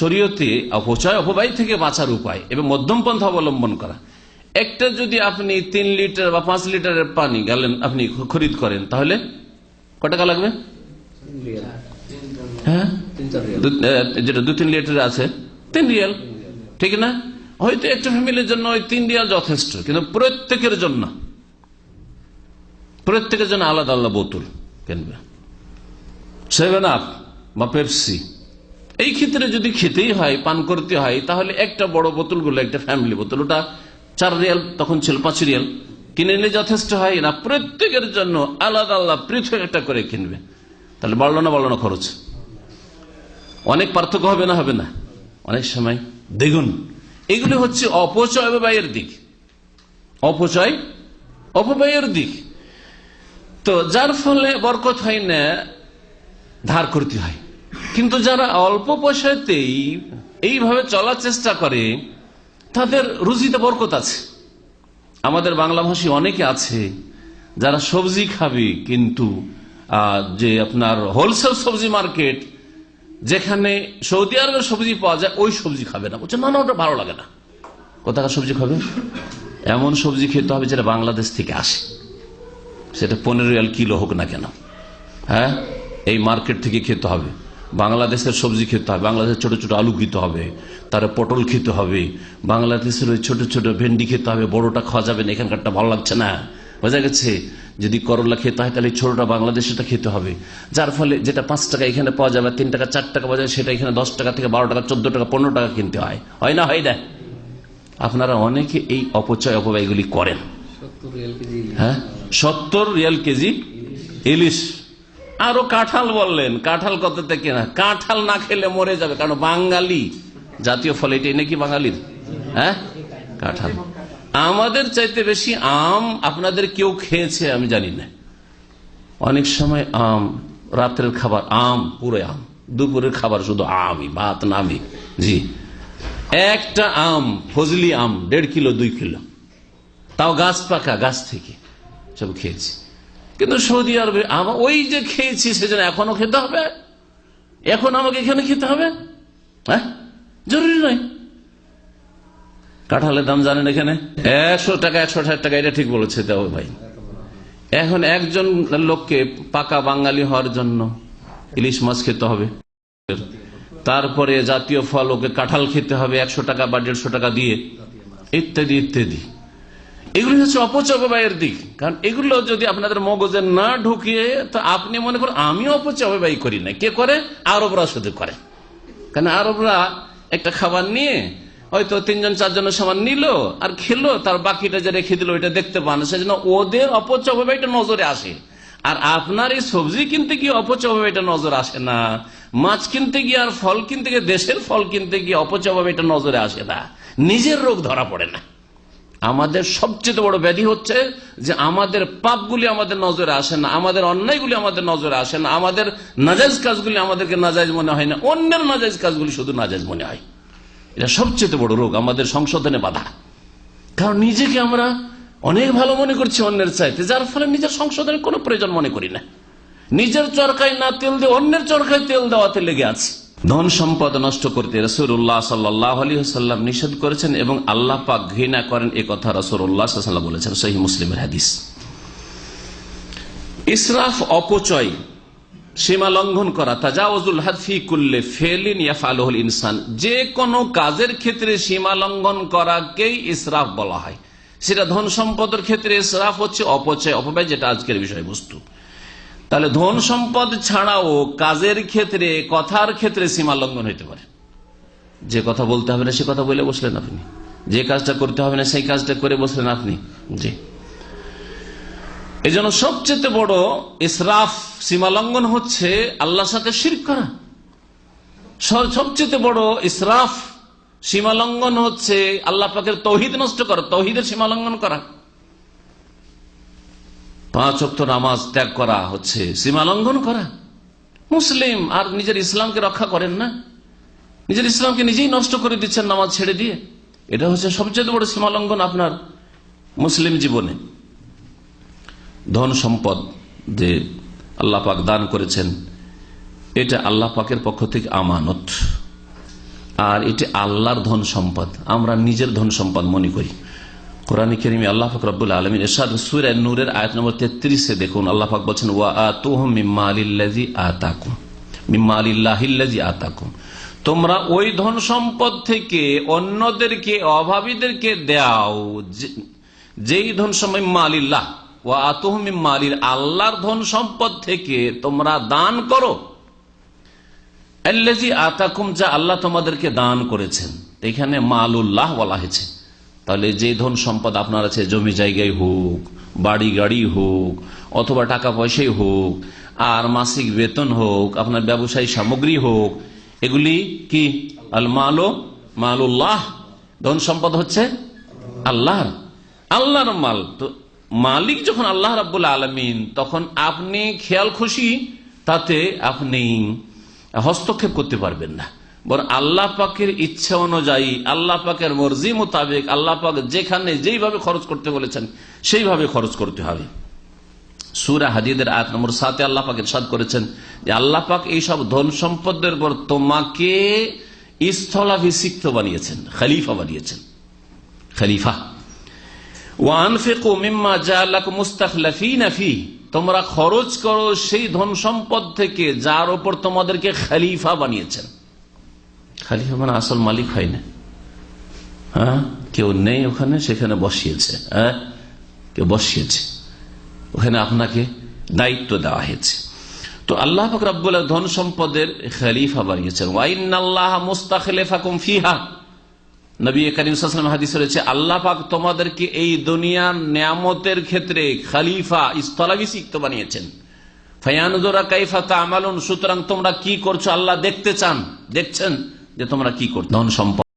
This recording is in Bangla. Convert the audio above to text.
শরীয়তে অপচয়, অপব্যয় থেকে বাঁচার উপায় এবং মধ্যম পন্থা অবলম্বন করা। একটা যদি আপনি তিন লিটার বা পাঁচ লিটারের পানি গেলেন, আপনি খরিদ করেন, তাহলে ক টাকা লাগবে? হ্যাঁ? যেটা দু, তিন লিটার আছে, তিন রিয়াল। ঠিক না? হয়তো একটা ফ্যামিলির জন্য ওই তিন রিয়াল যথেষ্ট, কিন্তু প্রত্যেকের জন্য প্রত্যেকের জন্য আলাদা আলাদা বোতল কিনবে। সেভেন আপ বা পেপসি। এই ক্ষেত্রে যদি খেতেই হয়, পান করতে হয়, তাহলে একটা বড় বোতলগুলো, একটা ফ্যামিলি বোতল, ওটা চার রিয়াল, তখন ছিল পাঁচ রিয়াল। কিনে নিলে যথেষ্ট হয় না প্রত্যেকের জন্য আলাদা আলাদা পৃথক একটা করে কিনবে। তাহলে বাড়লো না বাড়লো না খরচ? অনেক পার্থক্য হবে না হবে না? অনেক সময়। দ্বিগুণ এগুলি হচ্ছে অপচয় ব্যয়ের দিক। অপচয়, অপব্যয়ের দিক। তো যার ফলে বরকত হয় না, ধার করতে হয়। কিন্তু যারা অল্প পয়সাতেই এইভাবে চলার চেষ্টা করে, তাদের রুজিতে বরকত আছে। আমাদের বাংলা ভাষী অনেকে আছে যারা সবজি খাবে কিন্তু যে আপনার হোলসেল সবজি মার্কেট, যেখানে সৌদি আরবের সবজি পাওয়া যায়, ওই সবজি খাবে না। বলছে, না না, ওটা ভালো লাগে না। কোথাকার সবজি খাবে? এমন সবজি খেতে হবে যেটা বাংলাদেশ থেকে আসে। সেটা পনেরো কিলো হোক না কেন। হ্যাঁ? এই মার্কেট থেকে খেতে হবে। বাংলাদেশের সবজি খেতে হবে বাংলাদেশের ছোট ছোট আলু খেতে হবে তার পটল খেতে হবে বাংলাদেশের ওই ছোট ছোট ভেন্ডি খেতে হবে বড়টা খাওয়া যাবে না এখানকারটা ভালো লাগছে না। বোঝা গেছে? যদি করলা খেতে হয় তাহলে ছোটটা বাংলাদেশেটা খেতে হবে। যার ফলে যেটা পাঁচ টাকা এখানে পাওয়া যাবে তিন টাকা চার টাকা পাওয়া যাবে সেটা এখানে দশ টাকা থেকে বারো টাকা চোদ্দ টাকা পনেরো টাকা কিনতে হয়। হয় না হয় না? আপনারা অনেকে এই অপচয় অপব্যয়গুলি করেন। হ্যাঁ? সত্তর রিয়াল কেজি ইলিশ। আরও কাঁঠাল বললেন। কাঁঠাল কত থেকে না কাঁঠাল না খেলে মরে যাবে। কারণ বাঙালি জাতীয় ফল এটাই নাকি বাঙালির? হ্যাঁ? কাঁঠাল। আমাদের চাইতে বেশি আম আপনাদের কেউ খেয়েছে আমি জানি না। অনেক সময় আম রাত্রের খাবার আম, পুরো আম। দুপুরের খাবার শুধু আমই, ভাত নামি জি। একটা আম, ফজলি আম, দেড় কিলো, দুই কিলো। তাও গাছ পাকা, গাছ থেকে। সব খেয়েছি। কিন্তু সৌদি আরবে ওই যে খেয়েছি সেজন্য এখনও খেতে হবে? এখন আমাকে এখানে খেতে হবে? হ্যাঁ? জরুরি নয়। কাঁঠালের দাম জানেন এখানে? একশো টাকা, একশো ষাট টাকা, এটা ঠিক বলেছে দেও ভাই। এখন একজন লোককে পাকা বাঙালি হওয়ার জন্য ইলিশ মাছ খেতে হবে। তারপরে জাতীয় ফল, ওকে কাঁঠাল খেতে হবে একশো টাকা বা দেড়শো টাকা দিয়ে। ইত্যাদি ইত্যাদি। এগুলি হচ্ছে অপচয় অপচব্যয়ের দিক। কারণ এগুলো যদি আপনাদের মগজে না ঢুকিয়ে, তো আপনি মনে করেন আমি অপচব্যয় করি না। কে করে? আরবরা শুধু করে। কারণ আরবরা একটা খাবার নিয়ে, হয়তো তিনজন, চারজনের সমান নিল আর খেলো, তার বাকিটা যে রেখে দিল, ওইটা দেখতে পান সেজন্য ওদের অপচব্যয়টা নজরে আসে। আর আপনার এই সবজি কিনতে গিয়ে অপচব্যয়টা নজর আসে না। মাছ কিনতে গিয়ে আর ফল কিনতে গিয়ে, দেশের ফল কিনতে গিয়ে অপচব্যয়টা নজরে আসে না। নিজের রোগ ধরা পড়ে না। আমাদের সবচেয়ে বড় ব্যাধি হচ্ছে যে আমাদের পাপগুলি আমাদের নজরে আসে না, আমাদের অন্যায়গুলি আমাদের নজরে আসে না, আমাদের নাজাইজ কাজগুলি আমাদেরকে নাজাইজ মনে হয় না, অন্যের নাজাইজ কাজগুলি শুধু নাজাইজ মনে হয়। এটা সবচেয়ে বড় রোগ, আমাদের সংশোধনে বাধা। কারণ নিজেকে আমরা অনেক ভালো মনে করছি অন্যের চাইতে, যার ফলে নিজের সংশোধনের কোনো প্রয়োজন মনে করি না। নিজের চরকায় না তেল দিয়ে অন্যের চরকায় তেল দেওয়াতে লেগে আছে। ধন সম্পদ নষ্ট করতে রসুল্লাহ সাল্লাহ সাল্লাম নিষেধ করেছেন এবং আল্লাহ পাক ঘৃণা করেন এ কথা রসুল্লাহ সাল্লাম বলেছেন সহি মুসলিমের হাদিস। ইসরাফ অপচয়, সীমা লঙ্ঘন করা তাজাউজুল হাদফি কুল্লে ফেলিন ইয়াফালহুল ইনসান, যে কোনো কাজের ক্ষেত্রে সীমা লঙ্ঘন করাকেই ইসরাফ বলা হয়। সেটা ধন সম্পদের ক্ষেত্রে ইসরাফ হচ্ছে অপচয়, অপব্যয় যেটা আজকের বিষয়বস্তু। তাহলে ধন সম্পদ ছাড়াও কাজের ক্ষেত্রে, কথার ক্ষেত্রে সীমা লঙ্ঘন হইতে পারে। যে কথা বলতে হবে না, সে কথা বলে বসলেন আপনি। যে কাজটা করতে হবে না, সেই কাজটা করে বসলেন আপনি। জি। এই জন্য সবচেয়ে বড় ইসরাফ, সীমা লঙ্ঘন হচ্ছে আল্লাহর সাথে শির করা। সবচেয়ে বড় ইসরাফ, সীমা লঙ্ঘন হচ্ছে আল্লাহ পাকের তৌহিদ নষ্ট করা, তৌহিদের সীমা লঙ্ঘন করা। পাঁচ অক্ট নামাজ ত্যাগ করা হচ্ছে সীমা লঙ্ঘন করা। মুসলিম আর নিজের ইসলামকে রক্ষা করেন না। নিজের ইসলামকে নিজেই নষ্ট করে দিচ্ছেন নামাজ ছেড়ে দিয়ে। এটা হচ্ছে সবচেয়ে বড় সীমা লঙ্ঘন আপনার মুসলিম জীবনে। ধন সম্পদ যে আল্লাহ পাক দান করেছেন, এটা আল্লাহ পাকের পক্ষ থেকে আমানত। আর এটি আল্লাহর ধন সম্পদ, আমরা নিজের ধন সম্পদ মনে করি। কোরআন কেরিমি আল্লাহ ফকরাবুল আলমিন এরশাদ সুরের নূরের আয়াত নম্বর তেত্রিশে দেখুন, আল্লাহ ফাক বলছেন আতুহ আতাকুম। আতাকুম। তোমরা ওই ধন সম্পদ থেকে অন্যদেরকে, অভাবীদেরকে দাও যেই ধন সম্পদ মালিল্লাহ ও মালির আল্লাহর ধন সম্পদ থেকে তোমরা দান করো। আল্লাজি আতাকুম যা আল্লাহ তোমাদেরকে দান করেছেন। এখানে মালুল্লাহ বলা হয়েছে। তাহলে যে ধন সম্পদ আপনার আছে, জমি জায়গায় হোক, বাড়ি, গাড়ি হোক, অথবা টাকা পয়সাই হোক, আর মাসিক বেতন হোক, আপনার ব্যবসায়ী সামগ্রী হোক, এগুলি কি? আল মালো, মালুল্লাহ। ধন সম্পদ হচ্ছে আল্লাহর। আল্লাহর মাল। তো মালিক যখন আল্লাহ রাবুল আলমিন, তখন আপনি খেয়াল খুশি, তাতে আপনি হস্তক্ষেপ করতে পারবেন না। বরং আল্লাহ পাকের ইচ্ছা অনুযায়ী, আল্লাহ পাকের মর্জি মোতাবেক আল্লাহ পাক যেখানে যেইভাবে খরচ করতে বলেছেন, সেইভাবে খরচ করতে হবে। সুরা হাদিদের আয়াত নম্বর সাথে আল্লাহ পাক ইরশাদ করেছেন যে, আল্লাহ পাক এইসব ধন সম্পদের পর তোমাকে স্থলাভিষিক্ত বানিয়েছেন, খলিফা বানিয়েছেন। খলিফা। তোমরা খরচ করো সেই ধন সম্পদ থেকে, যার উপর তোমাদেরকে খলিফা বানিয়েছেন। খলিফা মানে আসল মালিক হয় না। হ্যাঁ? কেউ নেই ওখানে, সেখানে বসিয়েছে। হ্যাঁ? কেউ বসিয়েছে। ওখানে আপনাকে দায়িত্ব দেওয়া হয়েছে। তো আল্লাহ পাক রব্বুল ধন সম্পদের খলিফা বানিয়েছেন। ওয়াইন আল্লাহ মুস্তাখলেফাকুম ফিহা। নবী হাদিস রয়েছে তোমাদেরকে এই দুনিয়ার ক্ষেত্রে খালিফা বানিয়েছেন। কাইফা তা আমালুন সুতরাং তোমরা কি করছ? আল্লাহ দেখতে চান, দেখছেন। যে তোমরা কি করতে ধন সম্পদ